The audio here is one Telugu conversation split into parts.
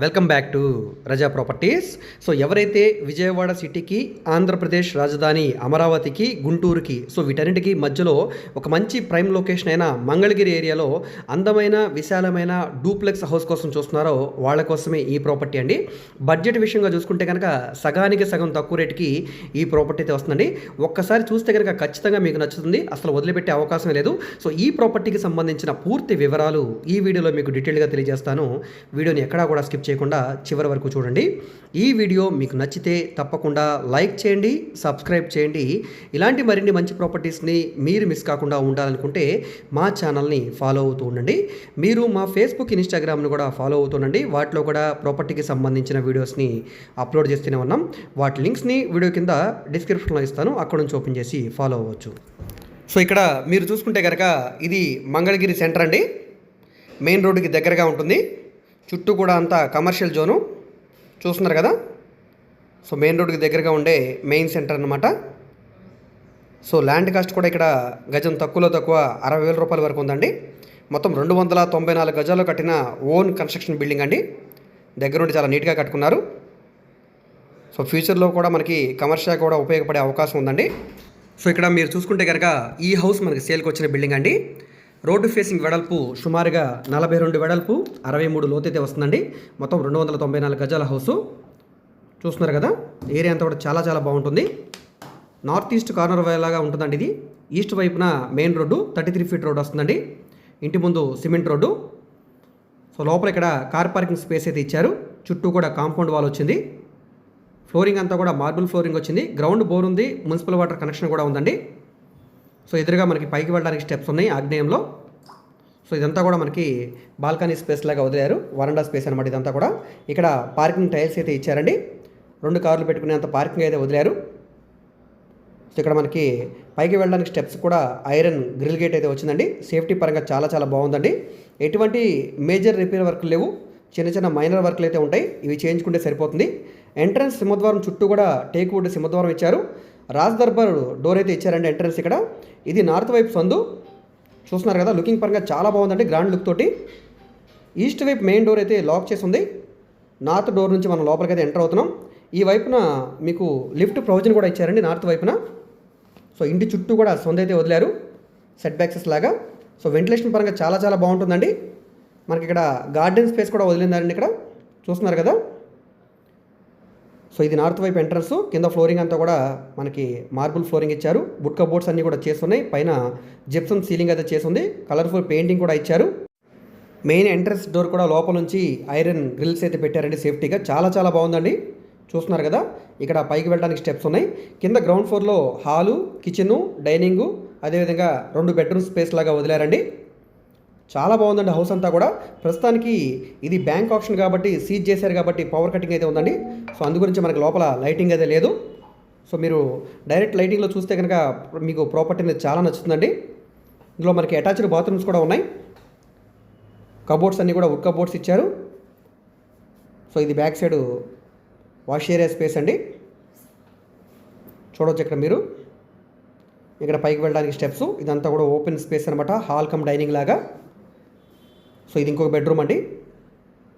Welcome back to Raza properties so ఎవరైతే విజయవాడ సిటీకి ఆంధ్రప్రదేశ్ రాజధాని అమరావతికి గుంటూరుకి సో వీటన్నిటికీ మధ్యలో ఒక మంచి ప్రైమ్ లొకేషన్ అయిన మంగళగిరి ఏరియాలో అందమైన విశాలమైన డూప్లెక్స్ హౌస్ కోసం చూస్తున్నారో వాళ్ళ కోసమే ఈ ప్రాపర్టీ అండి. బడ్జెట్ విషయంగా చూసుకుంటే కనుక సగానికి సగం తక్కువ రేటుకి ఈ ప్రాపర్టీ అయితే వస్తుందండి. ఒక్కసారి చూస్తే కనుక ఖచ్చితంగా మీకు నచ్చుతుంది. అసలు వదిలిపెట్టే అవకాశం లేదు. సో ఈ ప్రాపర్టీకి సంబంధించిన పూర్తి వివరాలు ఈ వీడియోలో మీకు డీటెయిల్గా తెలియజేస్తాను. వీడియోని ఎక్కడా కూడా స్కిప్ చేయకుండా చివరి వరకు చూడండి. ఈ వీడియో మీకు నచ్చితే తప్పకుండా లైక్ చేయండి సబ్స్క్రైబ్ చేయండి. ఇలాంటి మరిన్ని మంచి ప్రాపర్టీస్ని మీరు మిస్ కాకుండా ఉండాలనుకుంటే మా ఛానల్ని ఫాలో అవుతూ ఉండండి. మీరు మా ఫేస్బుక్ ఇన్స్టాగ్రామ్ను కూడా ఫాలో అవుతుండండి వాటిలో కూడా ప్రాపర్టీకి సంబంధించిన వీడియోస్ని అప్లోడ్ చేస్తూనే ఉన్నాం. వాటి లింక్స్ని వీడియో కింద డిస్క్రిప్షన్లో ఇస్తాను. అక్కడ నుంచి ఓపెన్ చేసి ఫాలో అవ్వచ్చు. సో ఇక్కడ మీరు చూసుకుంటే కనుక ఇది మంగళగిరి సెంటర్ అండి. మెయిన్ రోడ్డుకి దగ్గరగా ఉంటుంది. చుట్టూ కూడా అంతా కమర్షియల్ జోను చూస్తున్నారు కదా? సో మెయిన్ రోడ్కి దగ్గరగా ఉండే మెయిన్ సెంటర్ అనమాట సో ల్యాండ్ కాస్ట్ కూడా ఇక్కడ గజం తక్కువలో తక్కువ అరవై వేల రూపాయల వరకు ఉందండి. మొత్తం రెండు వందల తొంభై నాలుగు గజాలు కట్టిన ఓన్ కన్స్ట్రక్షన్ బిల్డింగ్ అండి. దగ్గరుండి చాలా నీట్గా కట్టుకున్నారు. సో ఫ్యూచర్లో కూడా మనకి కమర్షియల్ కూడా ఉపయోగపడే అవకాశం ఉందండి. సో ఇక్కడ మీరు చూసుకుంటే కనుక ఈ హౌస్ మనకి సేల్కి వచ్చిన బిల్డింగ్ అండి. రోడ్డు ఫేసింగ్ వెడల్పు సుమారుగా నలభై రెండు వెడల్పు అరవై మూడు లోతైతే వస్తుందండి. మొత్తం రెండు వందల తొంభై నాలుగు గజాల హౌసు. చూస్తున్నారు కదా ఏరియా అంతా కూడా చాలా చాలా బాగుంటుంది. నార్త్ ఈస్ట్ కార్నర్ లాగా ఉంటుందండి ఇది. ఈస్ట్ వైపున main road thirty three feet road వస్తుందండి. ఇంటి ముందు సిమెంట్ రోడ్డు. సో లోపల ఇక్కడ కార్ పార్కింగ్ స్పేస్ అయితే ఇచ్చారు. చుట్టూ కూడా కాంపౌండ్ వాల్ వచ్చింది. ఫ్లోరింగ్ అంతా కూడా మార్బుల్ ఫ్లోరింగ్ వచ్చింది. గ్రౌండ్ బోర్ ఉంది మున్సిపల్ వాటర్ కనెక్షన్ కూడా ఉందండి. సో ఎదురుగా మనకి పైకి వెళ్ళడానికి స్టెప్స్ ఉన్నాయి ఆగ్నేయంలో. సో ఇదంతా కూడా మనకి బాల్కనీ స్పేస్ లాగా వదిలారు. వరండా స్పేస్ అనమాట ఇదంతా కూడా. ఇక్కడ పార్కింగ్ టైల్స్ అయితే ఇచ్చారండి. రెండు కార్లు పెట్టుకునేంత పార్కింగ్ అయితే వదిలారు. సో ఇక్కడ మనకి పైకి వెళ్ళడానికి స్టెప్స్ కూడా ఐరన్ గ్రిల్ గేట్ అయితే వచ్చిందండి. సేఫ్టీ పరంగా చాలా చాలా బాగుందండి. ఎటువంటి మేజర్ రిపేర్ వర్క్లు లేవు. చిన్న చిన్న మైనర్ వర్క్లు అయితే ఉంటాయి. ఇవి చేయించుకుంటే సరిపోతుంది. ఎంట్రన్స్ సింహద్వారం చుట్టూ కూడా టేక్ వుడ్ సింహద్వారం ఇచ్చారు. రాజ్దర్బార్ డోర్ అయితే ఇచ్చారండి ఎంట్రన్స్ ఇక్కడ. ఇది నార్త్ వైపు సందు. చూస్తున్నారు కదా లుకింగ్ పరంగా చాలా బాగుందండి గ్రాండ్ లుక్ తోటి. ఈస్ట్ వైపు మెయిన్ డోర్ అయితే లాక్ చేసి ఉంది నార్త్ డోర్ నుంచి మనం లోపలికి అయితే ఎంటర్ అవుతున్నాం. ఈ వైపున మీకు లిఫ్ట్ ప్రొవిజన్ కూడా ఇచ్చారండి నార్త్ వైపున. సో ఇంటి చుట్టూ కూడా సొంత అయితే వదిలారు. సెట్ బ్యాక్సెస్ లాగా. సో వెంటిలేషన్ పరంగా చాలా చాలా బాగుంటుందండి. మనకి ఇక్కడ గార్డెన్ స్పేస్ కూడా వదిలిందండి ఇక్కడ. చూస్తున్నారు కదా. సో ఇది నార్త్ వైపు ఎంట్రన్స్ కింద ఫ్లోరింగ్ అంతా కూడా మనకి మార్బుల్ ఫ్లోరింగ్ ఇచ్చారు. బుట్క బోర్డ్స్ అన్నీ కూడా చేస్తున్నాయి. పైన జిప్సమ్ సీలింగ్ అయితే చేసింది కలర్ఫుల్ పెయింటింగ్ కూడా ఇచ్చారు. మెయిన్ ఎంట్రన్స్ డోర్ కూడా లోపల నుంచి ఐరన్ గ్రిల్స్ అయితే పెట్టారండి సేఫ్టీగా. చాలా చాలా బాగుందండి. చూస్తున్నారు కదా ఇక్కడ పైకి వెళ్ళడానికి స్టెప్స్ ఉన్నాయి. కింద గ్రౌండ్ ఫ్లోర్లో హాలు కిచెను డైనింగు అదేవిధంగా రెండు బెడ్రూమ్ స్పేస్ లాగా వదిలారండి. చాలా బాగుందండి హౌస్ అంతా కూడా. ప్రస్తుతానికి ఇది బ్యాంక్ ఆప్షన్ కాబట్టి సీజ్ చేశారు కాబట్టి పవర్ కటింగ్ అయితే ఉందండి. సో అందు గురించి మనకి లోపల లైటింగ్ అయితే లేదు. సో మీరు డైరెక్ట్ లైటింగ్లో చూస్తే కనుక మీకు ప్రాపర్టీ అనేది చాలా నచ్చుతుందండి. ఇందులో మనకి అటాచ్డ్ బాత్రూమ్స్ కూడా ఉన్నాయి. కబోర్డ్స్ అన్నీ కూడా వుడ్ కబోర్డ్స్ ఇచ్చారు. సో ఇది back side wash area space అండి. చూడవచ్చు ఇక్కడ మీరు. ఇక్కడ పైకి వెళ్ళడానికి స్టెప్స్ ఇదంతా కూడా ఓపెన్ స్పేస్ అనమాట హాల్ కమ్ డైనింగ్ లాగా. సో ఇది ఇంకొక బెడ్రూమ్ అండి.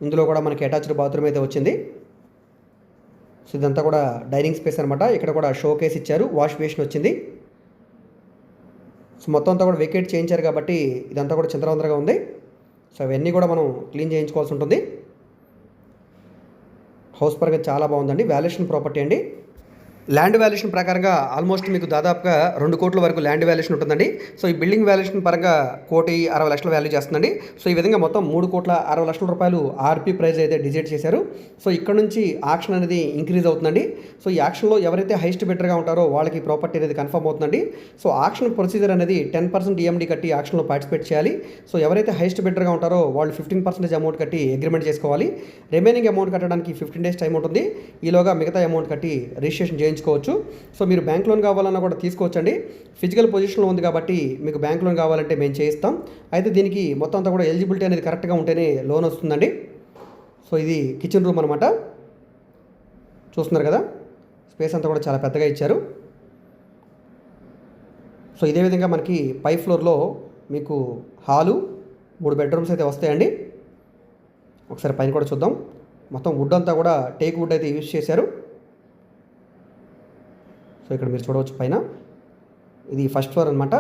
ఇందులో కూడా మనకి అటాచ్డ్ బాత్రూమ్ అయితే వచ్చింది. సో ఇదంతా కూడా డైనింగ్ స్పేస్ అనమాట ఇక్కడ కూడా షో కేస్ ఇచ్చారు. వాష్ బేసిన్ వచ్చింది. సో మొత్తం అంతా కూడా వెకేట్ చేయించారు కాబట్టి ఇదంతా కూడా చింతరవందరగా ఉంది. సో అవన్నీ కూడా మనం క్లీన్ చేయించుకోవాల్సి ఉంటుంది. హౌస్ పరంగా చాలా బాగుందండి. వాల్యుయేషన్ ప్రాపర్టీ అండి. ల్యాండ్ వాల్యుయేషన్ ప్రకారంగా ఆల్మోస్ట్ మీకు దాదాపుగా రెండు కోట్ల వరకు ల్యాండ్ వాల్యుయేషన్ ఉంటుందండి. సో ఈ బిల్డింగ్ వాల్యుయేషన్ పరంగా కోటి అరవై లక్షల వాల్యూ చేస్తుందండి. సో ఈ విధంగా మొత్తం మూడు కోట్ల అరవై లక్షల రూపాయలు ఆర్పీ ప్రైజ్ అయితే డిజైడ్ చేశారు. సో ఇక్కడ నుంచి ఆక్షన్ అనేది ఇంక్రీజ్ అవుతుందండి. సో ఈ ఆక్షన్లో ఎవరైతే హైస్ట్ బెటర్గా ఉంటారో వాళ్ళకి ప్రాపర్టీ అనేది కన్ఫర్మ్ అవుతుందండి. సో ఆక్షన్ ప్రొసీజర్ అనేది టెన్ పర్సెంట్ ఈఎండి కట్టి ఆక్షన్లో పార్టిసిపేట్ చేయాలి. సో ఎవరైతే హైస్ట్ బెటర్గా ఉంటారో వాళ్ళు ఫిఫ్టీన్ పర్సెంటేజ్ అమౌంట్ కట్టి అగ్రిమెంట్ చేసుకోవాలి. రిమైనింగ్ అమౌంట్ కట్టడానికి ఫిఫ్టీన్ డేస్ టైం ఉంటుంది. ఈలోగా మిగతా అమౌంట్ కట్టి రిజిస్ట్రేషన్ చేయించు చేయించుకోవచ్చు. సో మీరు బ్యాంక్ లోన్ కావాలన్నా కూడా తీసుకోవచ్చండి. ఫిజికల్ పొజిషన్లో ఉంది కాబట్టి మీకు బ్యాంక్ లోన్ కావాలంటే మేము చేయిస్తాం. అయితే దీనికి మొత్తం అంతా కూడా ఎలిజిబిలిటీ అనేది కరెక్ట్గా ఉంటేనే లోన్ వస్తుందండి. సో ఇది కిచెన్ రూమ్ అనమాట చూస్తున్నారు కదా? స్పేస్ అంతా కూడా చాలా పెద్దగా ఇచ్చారు. సో ఇదే విధంగా మనకి పై ఫ్లోర్లో మీకు హాలు మూడు బెడ్రూమ్స్ అయితే వస్తాయండి. ఒకసారి పైన కూడా చూద్దాం. మొత్తం వుడ్ అంతా కూడా టేక్ వుడ్ అయితే యూజ్ చేశారు. సో ఇక్కడ మీరు చూడవచ్చు పైన. ఇది ఫస్ట్ ఫ్లోర్ అనమాట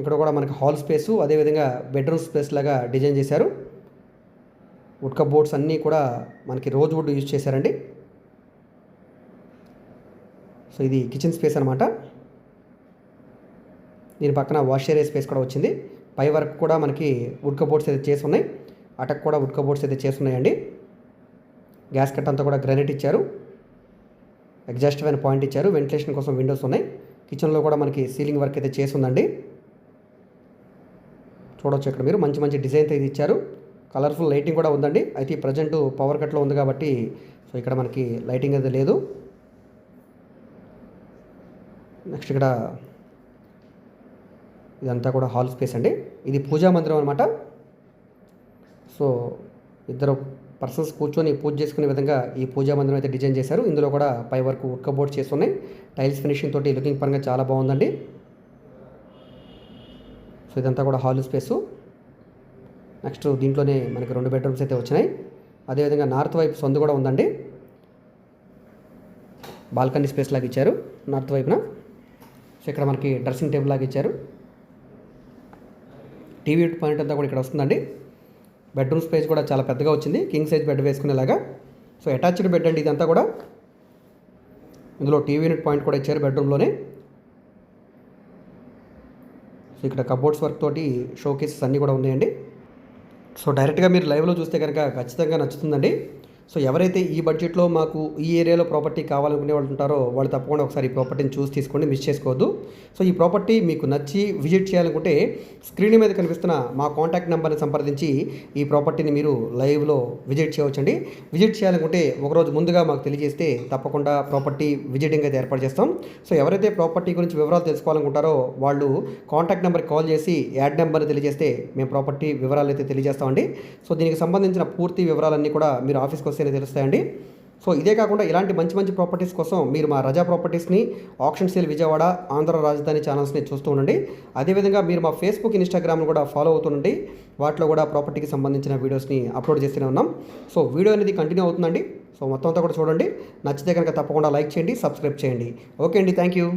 ఇక్కడ కూడా మనకి హాల్ స్పేసు అదేవిధంగా బెడ్రూమ్ స్పేస్ లాగా డిజైన్ చేశారు. వుడ్ బోర్డ్స్ అన్నీ కూడా మనకి రోజ్ వుడ్ యూజ్ చేశారండి. సో ఇది కిచెన్ స్పేస్ అనమాట దీని పక్కన వాష్ ఏరియా స్పేస్ కూడా వచ్చింది. పై వరకు కూడా మనకి వుడ్ కబోర్డ్స్ అయితే చేసి ఉన్నాయి. అటక్ కూడా వుడ్ కబోర్డ్స్ అయితే చేసి ఉన్నాయండి. గ్యాస్ కట్ అంతా కూడా గ్రానైట్ ఇచ్చారు. ఎగ్జాస్ట్ అయిన పాయింట్ ఇచ్చారు. వెంటిలేషన్ కోసం విండోస్ ఉన్నాయి. కిచెన్లో కూడా మనకి సీలింగ్ వర్క్ అయితే చేసి ఉందండి. చూడవచ్చు ఇక్కడ మీరు. మంచి మంచి డిజైన్ అయితే ఇచ్చారు. కలర్ఫుల్ లైటింగ్ కూడా ఉందండి. అయితే ప్రజెంట్ పవర్ కట్లో ఉంది కాబట్టి సో ఇక్కడ మనకి లైటింగ్ అయితే లేదు. నెక్స్ట్ ఇక్కడ ఇదంతా కూడా హాల్ స్పేస్ అండి. ఇది పూజా మందిరం అనమాట సో ఇద్దరు పర్సన్స్ కూర్చొని పూజ చేసుకునే విధంగా ఈ పూజా మందిరం అయితే డిజైన్ చేశారు. ఇందులో కూడా పై వరకు ఉక్కబోర్డ్ చేస్తున్నాయి. టైల్స్ ఫినిషింగ్ తోటి లుకింగ్ పరంగా చాలా బాగుందండి. సో ఇదంతా కూడా హాల్ స్పేసు. నెక్స్ట్ దీంట్లోనే మనకి రెండు బెడ్రూమ్స్ అయితే వచ్చినాయి. అదేవిధంగా నార్త్ వైపు సొంత కూడా ఉందండి. బాల్కనీ స్పేస్ లాగా ఇచ్చారు నార్త్ వైపున. సో ఇక్కడ మనకి డ్రెస్సింగ్ టేబుల్ లాగా ఇచ్చారు. టీవీ పాయింట్ అంతా కూడా ఇక్కడ వస్తుందండి. బెడ్రూమ్ స్పేస్ కూడా చాలా పెద్దగా వచ్చింది. కింగ్ సైజ్ బెడ్ వేసుకునేలాగా. సో అటాచ్డ్ బెడ్ అండి ఇదంతా కూడా. ఇందులో టీవీ యూనిట్ పాయింట్ కూడా ఇచ్చారు బెడ్రూమ్లోనే సో ఇక్కడ కబోర్డ్స్ వర్క్ తోటి షో కేసెస్ అన్నీ కూడా ఉన్నాయండి. సో డైరెక్ట్గా మీరు లైవ్లో చూస్తే కనుక ఖచ్చితంగా నచ్చుతుందండి. సో ఎవరైతే ఈ బడ్జెట్లో మాకు ఈ ఏరియాలో ప్రాపర్టీ కావాలనుకునే వాళ్ళు ఉంటారో వాళ్ళు తప్పకుండా ఒకసారి ఈ ప్రాపర్టీని చూసి తీసుకోండి మిస్ చేసుకోవద్దు. సో ఈ ప్రాపర్టీ మీకు నచ్చి విజిట్ చేయాలనుకుంటే స్క్రీన్ మీద కనిపిస్తున్న మా కాంటాక్ట్ నెంబర్ని సంప్రదించి ఈ ప్రాపర్టీని మీరు లైవ్లో విజిట్ చేయవచ్చండి. విజిట్ చేయాలనుకుంటే ఒకరోజు ముందుగా మాకు తెలియజేస్తే తప్పకుండా ప్రాపర్టీ విజిటింగ్ అయితే ఏర్పాటు చేస్తాం. సో ఎవరైతే ప్రాపర్టీ గురించి వివరాలు తెలుసుకోవాలనుకుంటారో వాళ్ళు కాంటాక్ట్ నెంబర్కి కాల్ చేసి యాడ్ నెంబర్ని తెలియజేస్తే మేము ప్రాపర్టీ వివరాలు అయితే తెలియజేస్తామండి. సో దీనికి సంబంధించిన పూర్తి వివరాలన్నీ కూడా మీరు ఆఫీస్కి వస్తే వస్తేనే తెలుస్తాయండి. సో ఇదే కాకుండా ఇలాంటి మంచి మంచి ప్రాపర్టీస్ కోసం మీరు మా రజా ప్రాపర్టీస్ని ఆప్షన్ సేల్ విజయవాడ ఆంధ్ర రాజధాని ఛానల్స్ని చూస్తూ ఉండండి. అదేవిధంగా మీరు మా ఫేస్బుక్ ఇన్స్టాగ్రామ్ను కూడా ఫాలో అవుతుండండి వాటిలో కూడా ప్రాపర్టీకి సంబంధించిన వీడియోస్ని అప్లోడ్ చేస్తూనే ఉన్నాం. సో వీడియో అనేది కంటిన్యూ అవుతుందండి. సో మొత్తం అంతా కూడా చూడండి. నచ్చితే కనుక తప్పకుండా లైక్ చేయండి సబ్స్క్రైబ్ చేయండి. ఓకే అండి థ్యాంక్ యూ.